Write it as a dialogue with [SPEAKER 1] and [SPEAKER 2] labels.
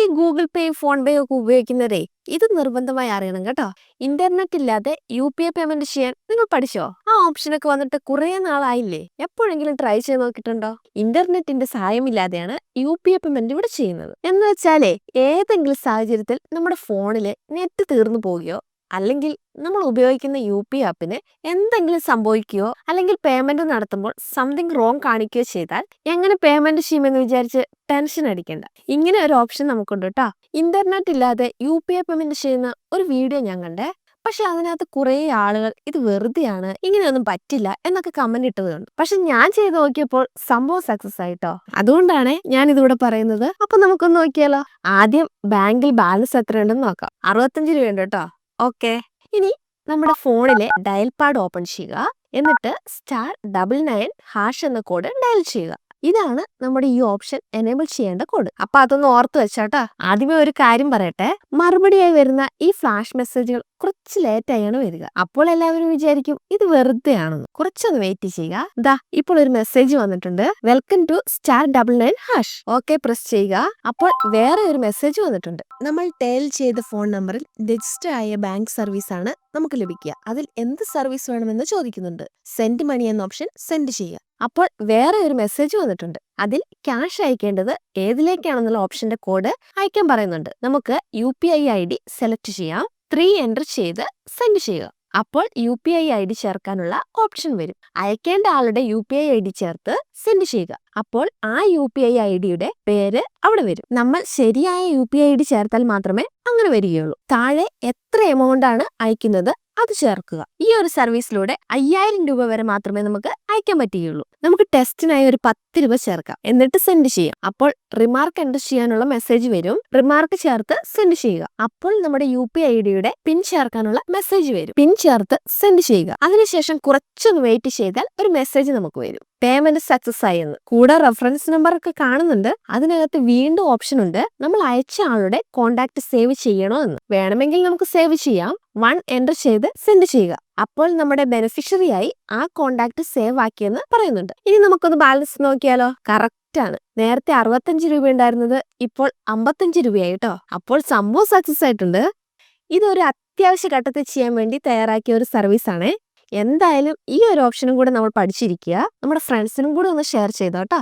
[SPEAKER 1] ഈ ഗൂഗിൾ പേ ഫോൺ പേ ഒക്കെ ഉപയോഗിക്കുന്നവരെ ഇത് നിർബന്ധമായി അറിയണം കേട്ടോ. ഇന്റർനെറ്റ് ഇല്ലാതെ യു പി ഐ പേയ്മെന്റ് ചെയ്യാൻ നിങ്ങൾ പഠിച്ചോ? ആ ഓപ്ഷനൊക്കെ വന്നിട്ട് കുറെ നാളായില്ലേ? എപ്പോഴെങ്കിലും ട്രൈ ചെയ്ത് നോക്കിയിട്ടുണ്ടോ? ഇന്റർനെറ്റിന്റെ സഹായമില്ലാതെയാണ് യു പി ഐ പേയ്മെന്റ് ഇവിടെ ചെയ്യുന്നത്. എന്ന് വെച്ചാലേ ഏതെങ്കിലും സാഹചര്യത്തിൽ നമ്മുടെ ഫോണിൽ നെറ്റ് തീർന്നു പോവുകയോ അല്ലെങ്കിൽ നമ്മൾ ഉപയോഗിക്കുന്ന യു പി ആപ്പിന് എന്തെങ്കിലും സംഭവിക്കുകയോ അല്ലെങ്കിൽ പേയ്മെന്റ് നടത്തുമ്പോൾ സംതിങ് റോങ് കാണിക്കുകയോ ചെയ്താൽ എങ്ങനെ പേയ്മെന്റ് ചെയ്യുമെന്ന് വിചാരിച്ച് ടെൻഷൻ അടിക്കണ്ട. ഇങ്ങനെ ഒരു ഓപ്ഷൻ നമുക്കുണ്ട് കേട്ടോ ഇന്റർനെറ്റ് ഇല്ലാതെ യു പി ഐ പേയ്മെന്റ് ചെയ്യുന്ന ഒരു വീഡിയോ ഞാൻ കണ്ടേ. പക്ഷെ അതിനകത്ത് കുറേ ആളുകൾ ഇത് വെറുതെയാണ് ഇങ്ങനെയൊന്നും പറ്റില്ല എന്നൊക്കെ കമന്റ് ഇട്ടതുണ്ട്. പക്ഷെ ഞാൻ ചെയ്ത് നോക്കിയപ്പോൾ സംഭവം സക്സസ് ആയിട്ടോ അതുകൊണ്ടാണ് ഞാൻ ഇതിവിടെ പറയുന്നത്. അപ്പൊ നമുക്കൊന്ന് നോക്കിയാലോ? ആദ്യം ബാങ്കിൽ ബാലൻസ് എത്രയുണ്ടെന്ന് നോക്കാം. അറുപത്തഞ്ച് രൂപയുണ്ട് കേട്ടോ ഓക്കെ. ഇനി നമ്മുടെ ഫോണിലെ ഡയൽ പാഡ് ഓപ്പൺ ചെയ്യുക. എന്നിട്ട് സ്റ്റാർ ഡബിൾ നയൻ ഹാഷ് എന്ന കോഡ് ഡയൽ ചെയ്യുക. ഇതാണ് നമ്മുടെ ഈ ഓപ്ഷൻ എനേബിൾ ചെയ്യേണ്ട കോഡ് അപ്പൊ അതൊന്ന് ഓർത്ത് വെച്ചാട്ടോ. ആദ്യമേ ഒരു കാര്യം പറയട്ടെ. മറുപടിയായി വരുന്ന ഈ ഫ്ലാഷ് മെസ്സേജുകൾ കുറച്ച് ലേറ്റ് ആയാണ് വരിക. അപ്പോൾ എല്ലാവരും വിചാരിക്കും ഇത് വെറുതെ ആണെന്ന്. കുറച്ചൊന്ന് വെയിറ്റ് ചെയ്യുക. ദാ ഇപ്പോൾ ഒരു മെസ്സേജ് വന്നിട്ടുണ്ട്. Welcome to star double nine hash okay press ചെയ്യുക. അപ്പോൾ വേറെ ഒരു മെസ്സേജ് വന്നിട്ടുണ്ട്. നമ്മൾ ടേൽ ചെയ്ത ഫോൺ നമ്പറിൽ രജിസ്റ്റർ ആയ ബാങ്ക് സർവീസ് ആണ് നമുക്ക് ലഭിക്കുക. അതിൽ എന്ത് സർവീസ് വേണമെന്ന് ചോദിക്കുന്നുണ്ട്. സെൻഡ് മണി എന്ന ഓപ്ഷൻ സെൻഡ് ചെയ്യുക. അപ്പോൾ വേറെ ഒരു മെസ്സേജ് വന്നിട്ടുണ്ട്. അതിൽ ക്യാഷ് അയക്കേണ്ടത് ഏതിലേക്കാണെന്നുള്ള ഓപ്ഷന്റെ കോഡ് അയക്കാൻ പറയുന്നുണ്ട്. നമുക്ക് U P I I D select ചെയ്യാം. ത്രീ എന്റർ ചെയ്ത് സെൻഡ് ചെയ്യുക. അപ്പോൾ U P I I D ചേർക്കാനുള്ള ഓപ്ഷൻ വരും. അയക്കേണ്ട ആളുടെ U P I I D ചേർത്ത് സെൻഡ് ചെയ്യുക. അപ്പോൾ ആ യു പി ഐ ഐ ഡിയുടെ പേര് അവിടെ വരും. നമ്മൾ ശരിയായ യു പി ഐ ഡി ചേർത്താൽ മാത്രമേ അങ്ങനെ വരികയുള്ളൂ. താഴെ എത്ര എമൗണ്ട് ആണ് അയക്കുന്നത് അത് ചേർക്കുക. ഈ ഒരു സർവീസിലൂടെ അയ്യായിരം രൂപ വരെ മാത്രമേ നമുക്ക് അയക്കാൻ പറ്റുകയുള്ളൂ. നമുക്ക് ടെസ്റ്റിനായി ഒരു പത്ത് രൂപ ചേർക്കാം. എന്നിട്ട് സെൻഡ് ചെയ്യാം. അപ്പോൾ റിമാർക്ക് എന്റർ ചെയ്യാനുള്ള മെസ്സേജ് വരും. റിമാർക്ക് ചേർത്ത് സെൻഡ് ചെയ്യുക. അപ്പോൾ നമ്മുടെ യു പി ഐ ഡിയുടെ പിൻ ചേർക്കാനുള്ള മെസ്സേജ് വരും. പിൻ ചേർത്ത് സെൻഡ് ചെയ്യുക. അതിനുശേഷം കുറച്ചൊന്ന് വെയിറ്റ് ചെയ്താൽ ഒരു മെസ്സേജ് നമുക്ക് വരും. പേയ്മെന്റ് സക്സസ് ആയി. എന്ന് കൂടെ റെഫറൻസ് നമ്പർ ഒക്കെ കാണുന്നുണ്ട്. അതിനകത്ത് വീണ്ടും ഓപ്ഷൻ ഉണ്ട്. നമ്മൾ അയച്ച ആളുടെ കോണ്ടാക്ട് സേവ് ചെയ്യണോ എന്ന്. വേണമെങ്കിൽ നമുക്ക് സേവ് ചെയ്യാം. വൺ എന്റർ ചെയ്ത് സെൻഡ് ചെയ്യുക. അപ്പോൾ നമ്മുടെ ബെനിഫിഷ്യറിയായി ആ കോണ്ടാക്ട് സേവ് ആക്കിയെന്ന് പറയുന്നുണ്ട്. ഇനി നമുക്കൊന്ന് ബാലൻസ് നോക്കിയാലോ? കറക്റ്റ് ആണ്. നേരത്തെ അറുപത്തഞ്ച് രൂപ ഉണ്ടായിരുന്നത്. ഇപ്പോൾ അമ്പത്തഞ്ച് രൂപയായിട്ടോ അപ്പോൾ സംഭവം സക്സസ് ആയിട്ടുണ്ട് ഇതൊരു അത്യാവശ്യ ഘട്ടത്തിൽ ചെയ്യാൻ വേണ്ടി തയ്യാറാക്കിയ ഒരു സർവീസ് ആണ്. എന്തായാലും ഈ ഒരു ഓപ്ഷനും കൂടെ നമ്മൾ പഠിച്ചിരിക്കുക. നമ്മുടെ ഫ്രണ്ട്സിനും കൂടെ ഒന്ന് ഷെയർ ചെയ്തോ കേട്ടോ